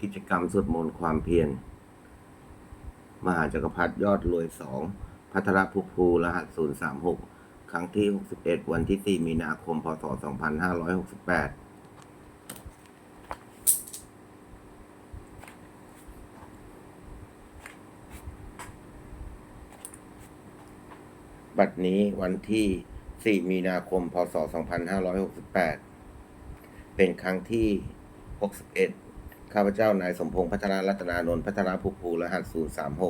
กิจกรรมสวดมนต์ความเพียร มหาจักรพรรดิยอดรวยสองพัทรภูภูรหัสศูนย์สามหกครั้งที่หกสิบเอ็ดวันที่สี่มีนาคม พศสองพันห้าร้อยหกสิบแปดบัดนี้วันที่ 4 มีนาคม พศ 2568 เป็นครั้งที่ 61 ข้าพเจ้านายสมพงษ์พัฒนารัตนานนท์พัฒนาภูภูรหัส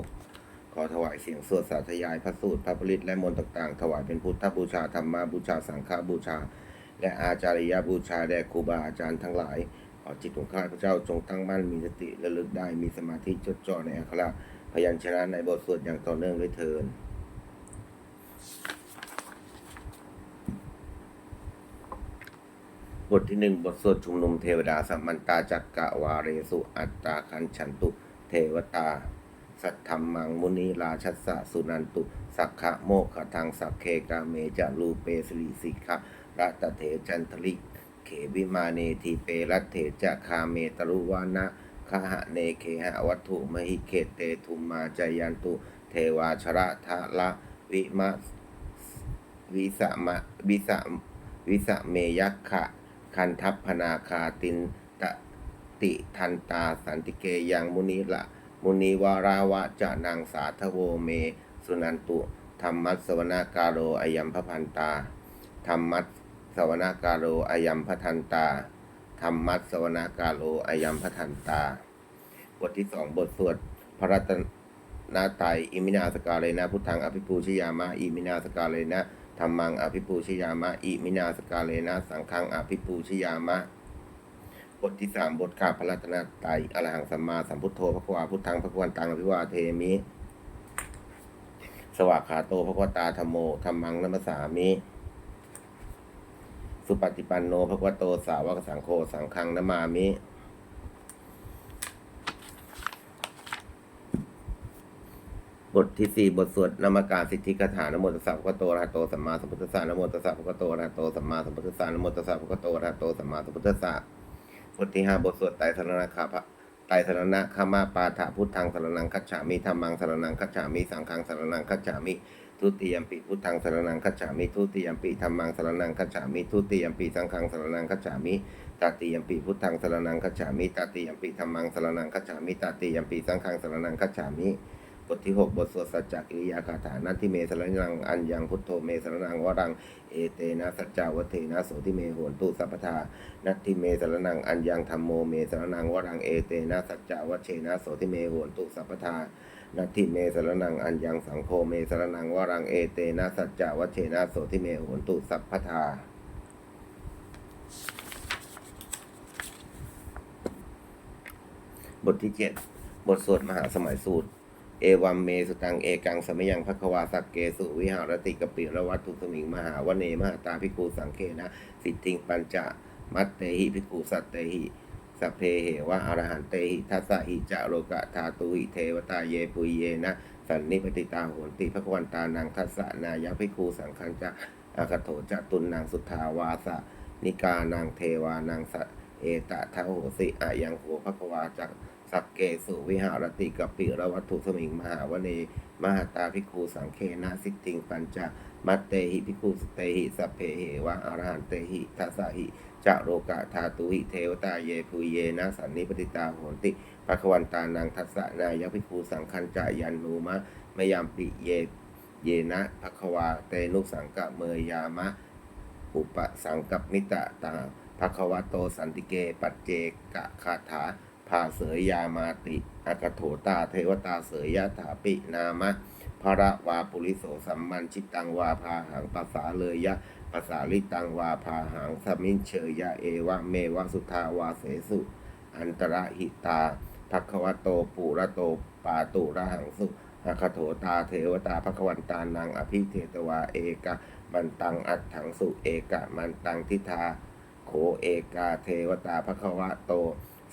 036ขอถวายเสียงสวดสาธยายพระสูตรพระปริตและมนต์ต่างๆ ถวายเป็นพุทธบูชาธรรมบูชาสังฆบูชา และอาจาริยบูชาแด่ครูบาอาจารย์ทั้งหลายขอจิตของข้าพเจ้าจงตั้งมั่นมีสติระลึกได้มีสมาธิจดจ่อในอักขระพยัญชนะในบทสวดอย่างต่อเนื่องด้วยเทิน บทที่หนึ่งบทสวดชุมนุมเทวดาสัมมันตาจักกะวาเรสุอัตตาคันฉันตุ เทวตา สัทธรรมังมุนีราชัสสะสุนันตุ สักขะโมกขทังสักเคกาเมจะรูเปสริสิกะรัตเถจันทลิเขวิมาเนทีเปรัตเถจะคาเมตรุวานะคหะเนเคหะวัตถุมหิเคเตทุมมาจายันตุ เทวาชระทะละวิมาวิสมะวิสมวิสเมยัคขะ คันทัพพนาคาตินตติทันตาสันติเกยังมุนิละ มุนิวาราวะจะนางสาทโวเม สุนันตุธรรมัสสวนากาโรอายัมพพันตาธรรมัสสวนากาโรอายัมพทันตาธรรมัสสวนากาโรอายัมพทันตา บทที่สองบทสวดพระรัตนาไตอิมินาสกาเลนะ พุทธังอภิปูชยามะอิมินาสกาเลนะ ธรรมังอภิปูชยามะ อิมินาสกาเลนะ สังฆังอภิปูชยามะ บทที่สามบทกาพระรัตนตรัยอรหังสัมมาสัมพุทโธพระควาพุทธังพระควันตังอภิวาเทมิ สวากขาโตพระควตาธรรมโมธรรมังนัมสสามิ สุปฏิปันโนพระควโตสาวกสังโฆสังฆังนามามิ บทที่สี่บทสวดนามการสิทธิคาถานโมตัสสะภะคะวะโตอะระหะโตสัมมาสัมพุทธัสสะนโมตัสสะภะคะวะโตอะระหะโตสัมมาสัมพุทธัสสะนโมตัสสะภะคะวะโตอะระหะโตสัมมาสัมพุทธัสสะบทที่ห้าบทสวดไตรสรณะคาพะไตรสรณะคามาปาฐะพุทธังสรนังคัจฉามิธรรมังสรนังคัจฉามิสังฆังสรนังคัจฉามิทุติยมปิพุทธังสรนังคัจฉามิทุติยมปิธรรมังสรนังคัจฉามิทุติยมปิสังฆังสรนังคัจฉามิตติยมปิพุทธังสรนังคัจฉามิตติยมปิธรรมังสรนังคัจฉามิตติยมปิสังฆังสรนังคัจฉามิ บทที่หกบทสวดสัจจกิริยาคาถานัตทิเมสรนังอัญญังพุทโธเมสรนังวรังเอเตนะสัจจาวเทนะโสทิเมโหนตุสัพพทานัตทิเมสรนังอัญญังธรรมโมเมสรนังวรังเอเตนะสัจจาวเชนะโสทิเมโหนตุสัพพทานัตทิเมสรนังอัญญังสังโฆเมสรนังวรังเอเตนะสัจจาวเชนะโสทิเมโหนตุสัพพทาบทที่เจ็ดบทสวดมหาสมัยสูตร เอวัมเมสุตังเอกังสมยังภควาสักเกสุวิหารติกปิระวัตถุสมิงมหาวเนมหาตาภิกขุสังเคนะ สิทธิงปัญจมัตเตหิภิกขุสัตเตหิสัพเพเหวะอรหันเตหิทัสสะหิจะโลกะธาตุหิเทวตาเยปุยเยนะสันนิปติตาโหนติภควันตานังทัสสะนายะภิกขุสังคัญจะอาคโถจะตุนนางสุทธาวาสะนิกานางเทวานางสะเอตะทะโหสิอายังโหภควาจัก สักเกสุวิหารติกับปิระวัตถุสมิงมหาวเนมหาตาภิกขุสังเคนะสิทธิงปัญจมัตเตหิภิกขุสเตหิสัพเพเหวะอรหันเตหิทัสสะหิจะโรกะธาตุหิเทวตาเยปุเยนะสันนิปติตาโหติภควันตานังทัสสะนายภิกขุสังคัญจายันนูมะมยามปิเยเยนะภควาเตนุสังกะเมยยามะ อุปสังกัปนิตะตาภควโตสันติเกปัจเจกะคาถาาเสยยามาติอากโถตาเทวตาเสยยะถาปินามะภระวาปุริโสสัมมันชิตังวาพาหังภาษาเลยยะภาษาลิตังวาพาหังสมินเชยยะเอวะเมวะสุทาวาเสสุ อันตระหิตาภควโตปุระโตปาตุระหังสุอาคโถตาเทวตาภควันตานังอภิเทตวาเอกะมันตังอัตถังสุเอกะมันตังทิทาโขเอกาเทวตาภควะโต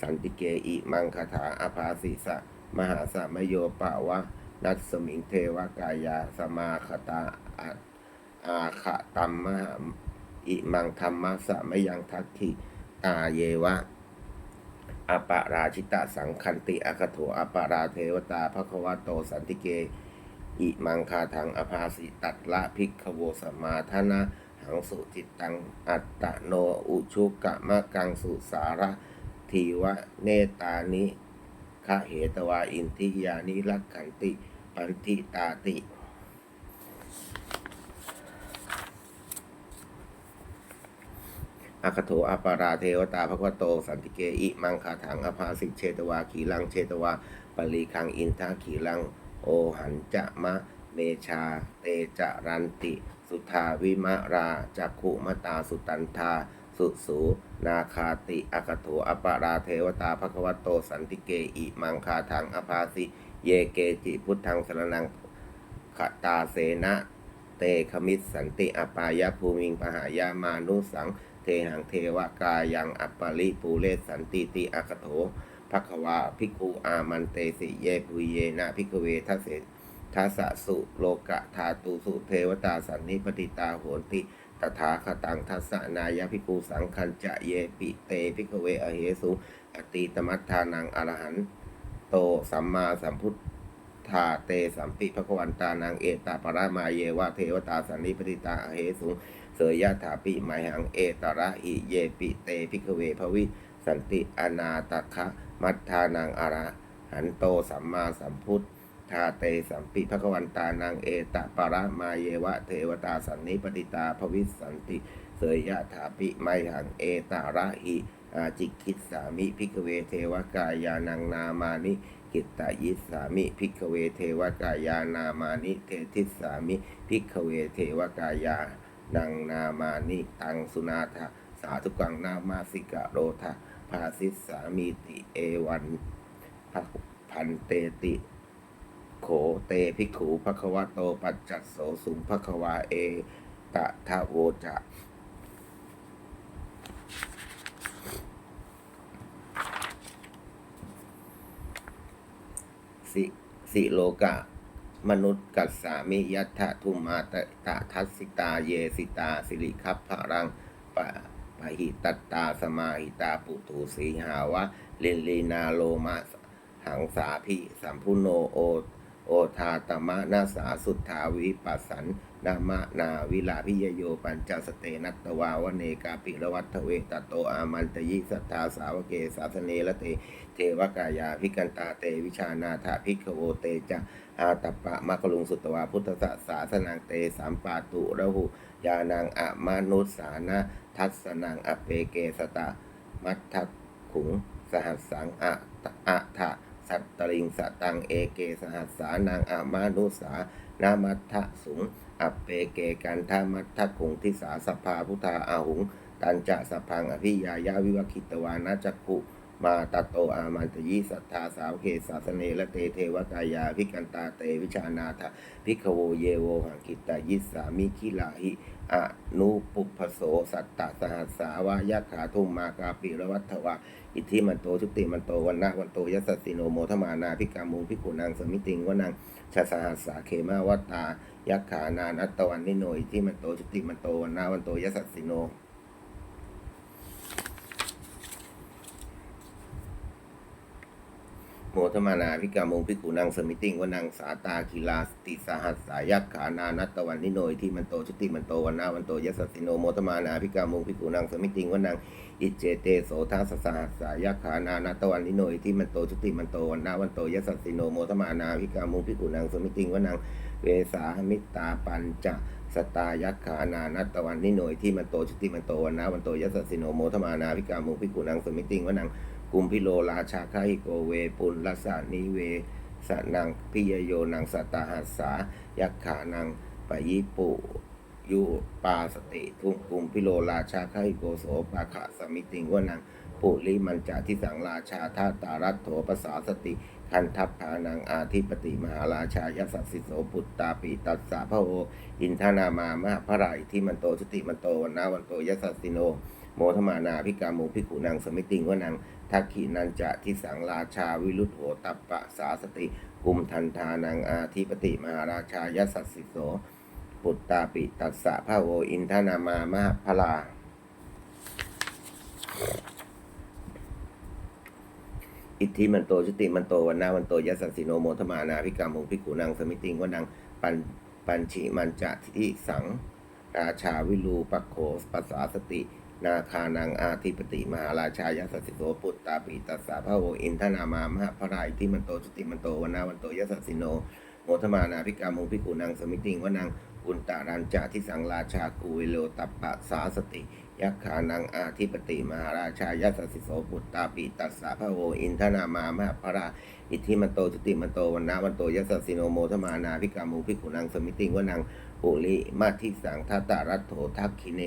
สันติเกอิมังคาถาอภาสิสะ มหาสมโยปาวะ นัสสมิงเทวกายาสมาคตาอาอาขะตัมมหอิมังธรรมะสะมยังทัตถิตาเยวะอปาราชิตะสังคันติอคโถอปาราเทวตาภควโตสันติเก อิมังคาทังอภาสิตัดละภิกขโวสมาทนะหังสุจิตตังอัตตโนอุชุกะมะกังสุสาระ ทีวะเนตานิคะเหตวาอินทิยานิรักขันติ ปันทิตาติ อาคโถอปาราเทวตาภควโต สันติเกอิมังคาถังอภาสิเชตวาขีลังเชตวาปลีคังอินทาขีลัง โอหันจะมะเมชาเตจรันติ สุทาวิมะราจักขุมตาสุตันทา สุสูนาคาติอาคโถอปาราเทวตาภควโตสันติเกอิมังคาถังอภาสิเยเกจิพุทธังสรนังขตาเสนะเตคมิสสันติอปายภูมิงปหายามานุสัง เทหังเทวกายังอัปปริปูเลสันติติอาคโถภควาภิกขุอามันเตสิเยปุเยนะภิกเวทัสเส ทัสสะสุโลกะธาตุสุเทวตาสันนิปติตาโหนติ ตถาคตังทัสสะนายภิกขุสังคัญจะเยปิเตภิกเวอเหสุอติตมัฏฐานังอรหันโตสัมมาสัมพุทธาเตสัมปิภควันตานังเอตาปรามาเยวะเทวตาสันนิปติตาอเหสุเสยยะถาปิไมหังเอตระหิเยปิเตพิกเวภวิสันติอนาตคะมัทธานังอรหันโตสัมมาสัมพุทธาเตสัมปิภควันตานังเอตปาระมาเยวะเทวตาสันนิปติตาภวิสันติ เสยยะถาปิไมหังเอตระหิอาจิกิตสามิพิกเวเทวกายานังนามานิกิตตายิสามิพิกเวเทวกายานามานิเทติสามิพิกเวเทวกายานังนามานิตังสุนาทะสาธุกังนามาสิกะโรทะภาสิสามีติเอวันภพันเตติ โขเตภิกขูภควะโตปัจจัสโสสุงภควาเอตะทะโวจะสิสิโลกะ มนุษย์กัสสามิยัตถทุมมาตตะทัสสิตาเยสิตา สิริคัพพะรังปะปะหิตัตตาสมาหิตาปุตุสีหาวะลินลีนาโลมาหังสาพิสัมพุโนโอ โอทาตมะนาสาสุทธาวิปัสสันนามะนาวิลาพิยโยปัญจสเตนัตวาวเนกาปิรวัตเวตโตอามันตยิสัทธาสาวเกสาสเนละเตเทวกายาพิกันตาเตวิชานาถาพิกโวเตจะอาตปะมัคคลุงสุตวาพุทธสสาสนังเตสามปาตุระหุยานังอะมานุสานะทัสสนังอเปเกสตะมัทขุงสหัสสังอะตะอะทะัตตริงสตังเอเกสหัสสานังอะมานุสานามัทธสุงอเปเกกันทามัทธขุงทิสาสภาพุทธาอาหุง ตันจะสพังอภิยายาวิวคิตวานาจักขุมาตโตอามันตยิสัทธาสาวเกศาสเนละเตเทวกายาพิกันตาเตวิชานาถพิกโวเยโวหังกิตายิสามิคิลาหิอนุปุพโสสัตตสหัสสาวายะขาทุมมากาปิรวัตถวะ อิทธิมันโตชุติมันโตวันนาวันโตยัสสสสิโนโมทมานาพิกามูพิกุนังสมิติงวนังชาสหัสสาเคมาวัตตายักขานานัตตวันนิโนอิทธิมันโตชุติมันโตวันนาวันโตยัสสสสิโนโมทมานาพิกามงพิกุนังสมิติงวนังสาตาคิลาสติสหัสสายักขานานัตตวันนิโนยที่มันโตชุติมันโตวันนาวันโตยัสสสิโนโมทมานาพิกามงพิกุนังสมิติงวนัง อิเจเตโสทัสสหัสายขานานัตวันนิโนยที่มันโตชุติมันโตวันนาวันโตยัสสิโนโมทมานาพิกามงพิกุนังสมิติงวนังเวสามิตาปัญจสตายักขานานัตวันนิโนยที่มันโตชุติมันโตวันนาวันโตยัสสิโนโมทมานาพิกามงพิกุนังสมิติงวนังกุมพิโลราชาคาหิโกเวปุลลัสานิเวสนังพิยโยนังสตาหัสสายักขานังปยิปุ ยุปาสติทุงกุมพิโลราชาคาหิโกโสปาขะสมิติงวนังปุริมันจาทิสังราชาธาตารัตโถปสาสติ คันทัพพานังอาทิปติมหาราชายัสสิโสปุตตาปิตัสสะพระโอ อินทนามามหาพระรทธิมันโตชุติมันโตวันนาวันโตยัสสิโน โมทมานาพิกาโมพิขุนังสมิติงวนังทักขีนันจะทิสังราชาวิรุธโหตัปปะสาสติกุมทันทานังอาทิปติมหาราชายัสสิโส ปุตตาปิตัสสะพระโออินทนามามหพลา อิทธิมันโตชุติมันโตวันนาวันโตยัสสสิโนโมทมานาพิกามุงพิกุนังสมิติงวนังปันปัญชิมันจะทิสังราชาวิลูปักโขปัสสาสติ นาคานังอาธิปติมหาราชายัสสสิโสปุตตาปีตัสสาพระโวอินทนามามหาพระราอิทธิมันโตชุติมันโตวันนาวันโตยัสสสิโนโมทมานาพิกามุงพิกุนังสมิติงวนัง อุนตารัญจาทิสังราชากูวิโลตัปปะสาสติ ยักขานังอาธิปติมหาราชายัสสิโสปุตตาปีตัสสาพระโวอินทนามามหาพระราอิทธิมันโตจุติมันโตวันนาวันโตยัสสิโนโมทมานาพิกามุงพิกุนังสมิติงวนังปุริมาทิสังทัตตารัตโถทักขิเน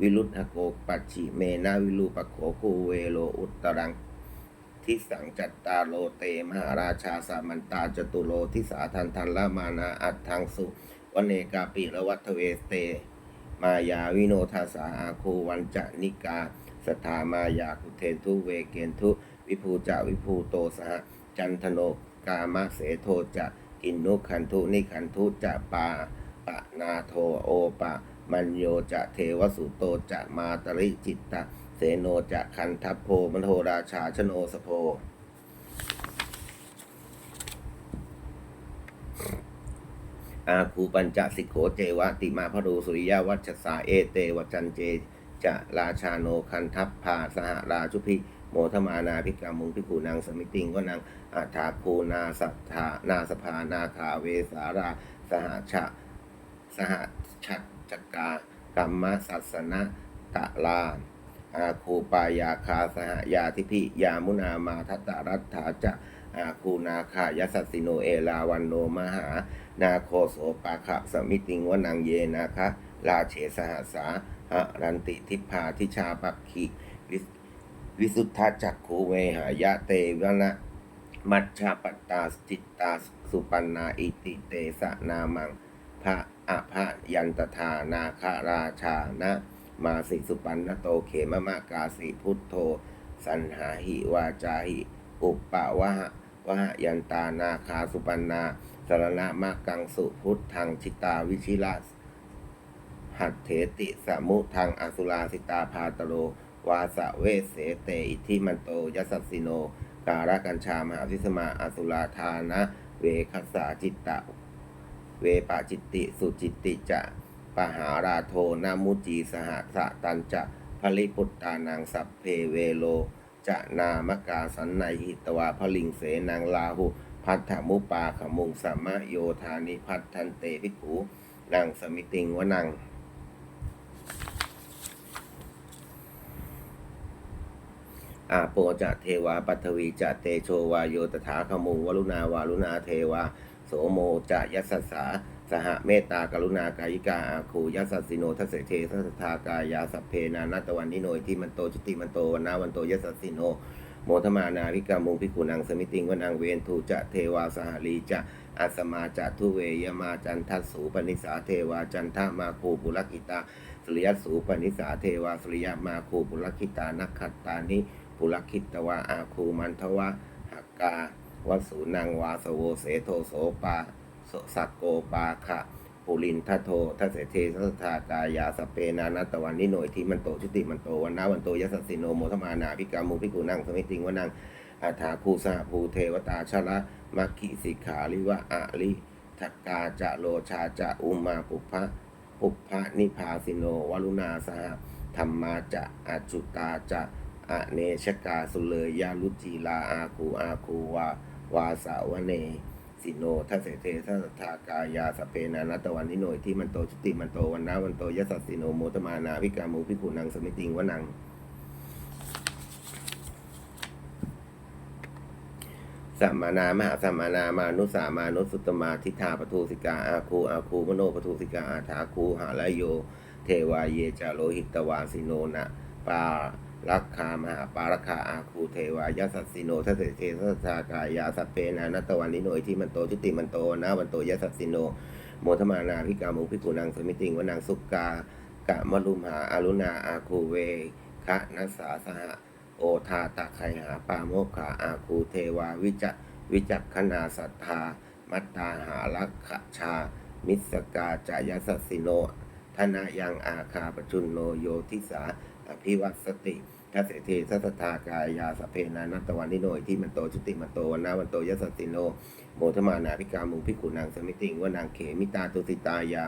วิรุธโกปัจฉิเมนาวิลูปโขคูเวโลอุตตรังทิสังจัตตาโลเตมหาราชาสามันตาจตุโลทิสาทันทันละมานาอัตทังสุ วเนกาปิระวัตเวสเต มายาวิโนทาสาอาคูวันจะนิกาสทธามายาคุเทนทุเวเกนทุวิภูจะวิภูโตสหจันทโนกามะเสโทจะอินนุขันทุนิขันทุจะปาปะนาโทโอปะ มัญโยจะเทวสุโตจะมาตริจิตตะเสโนจะคันทัพโพมโทราชาชโนสโพ อาคูปัญจสิกโขเจวะติมาพรูสุริยวัชสาเอเตวจันเจจะราชาโนคันทัพพาสหราชุพิโมทมานาพิกามุงพิคูนางสมิติงก็นางอาถาคูนาสัทธานาสภานาคาเวสาราสหชะสหชัดจกากรรมสัสนะตะลาอาคูปายาคาสหยาทิพิยามุนามาทัตตรัตถาจะ อาคูนาคายสัสสิโนเอลาวันโนมหา นาโคโสปาคะสมิติงวนังเยนาคะราเฉสหสาหรันติทิพาทิชาปักขิวิสุทธจักขูเวหายะเตวนะมัชชาปตตาจิตตาสุปันนาอิติเตสนามังพระอภะยันตทานาคาราชานะมาสิสุปันนโตเขมมากาสิพุทโธ สันหาหิวาจาหิ อุปปะวะ วะหยันตานาคาสุปันนาสารณะมากังสุพุทธังชิตาวิชิระหัตเถติสมุทังอสุราสิตาพาตโล วาสะเวเสเตอิทิมันโตยัสสิโน การะกัญชามหาวิสมาอสุราธานะ เวคัสสาจิตตะ เวปาจิตติ สุจิตติจะปหาราโทนามุจีสหสะตันจะพลิพุตตานังสัพเพเวโล จะนามกาสันในหิตวาพลิงเสนังลาหุ พัทธมุปาขมุงสัมมะโยธานิพัทธันเตภิกขุนางสมิติงวนังอาโปจะเทวาปัทวีจะเตโชวาโยตถาขมุงวรุณาวารุณาเทวา โสโมจะยัสสา สหเมตตากรุณากายิกาอาคูยัสสสิโนทัสเสเททัสทากายาสัพเพนานัตวันนิโนยที่มันโตจุติมันโตวันนาวันโตยัสสสิโนโมทมานาพิกามุงพิกุนังสมิติงวนังเวนทูจะเทวาสหลีจะอาสมาจะทุเวยมาจันทัสสูปนิสาเทวาจันทามาคูปุรกิตาสุริยสูปนิสาเทวาสุริยมาคูปุรกิตานักขัตตานิปุรคิตวาอาคูมันทวะหักกาวสูนังวาสโวเสโทโสปา สสักโกปาคะปุรินทโททัสเททัสทากายาสเปนานัตวันนิโนยที่มันโตชุติมันโตวันนาวันโตยสสิโนโมทมานาพิกามุพิกุนังสมิติงวนังอาถาคูสหภูเทวตาชละมัคคิสิกขาลิวะอะลิทักกาจะโลชาจะอุมาปุพะปุพะนิพาสิโนวรุณาสหธรรมาจะอาจุตาจะอเนชกาสุเลยยาลุจีลาอาคูอาคูวาวาสาวเน สิโนทัสเสเททัสทากายาสเพนานัตวันนิโนยที่มันโตชุติมันโตวันนาวันโตยัสสิโนโมตมานาพิกามุพิกุนังสมิติงวนังสัมมานามหาสัมมานามานุสามานุสุตตมาทิฏฐาปทูสิกาอาคูอาคูมโนปทูสิกาอาถาคูหาลโย เทวาเยจาโลหิตวาสิโนนะปา รักขามหาปารักขาอาคูเทวายาสัสสิโนทัสเสเททัสสากายาสัพเพนานัตวันนิโนยที่มันโตชุติมันโตนะวันโตยาสัสสิโน โมทมานาพิกามุพิกุนังสมิติงวนางสุกากะมลุมหาอารุณาอาคูเวคะนัสสาสหะโอทาตะไคหาปาโมกขาอาคูเทวาวิจักวิจักขณาสัทธา มัตตาหาลักขชา มิสกาจายสัสสิโนธนายังอาคาปจุนโนโยทิสา ภิวัตสติทัสเทสัสตากายาสเพนานัตวันนิโนยที่มันโตชุติมันโตวันนาวันโตยสสสิโนโมทมานาภิกามุภิกขุนางสมิติงว่านางเขมิตาตุสิตายา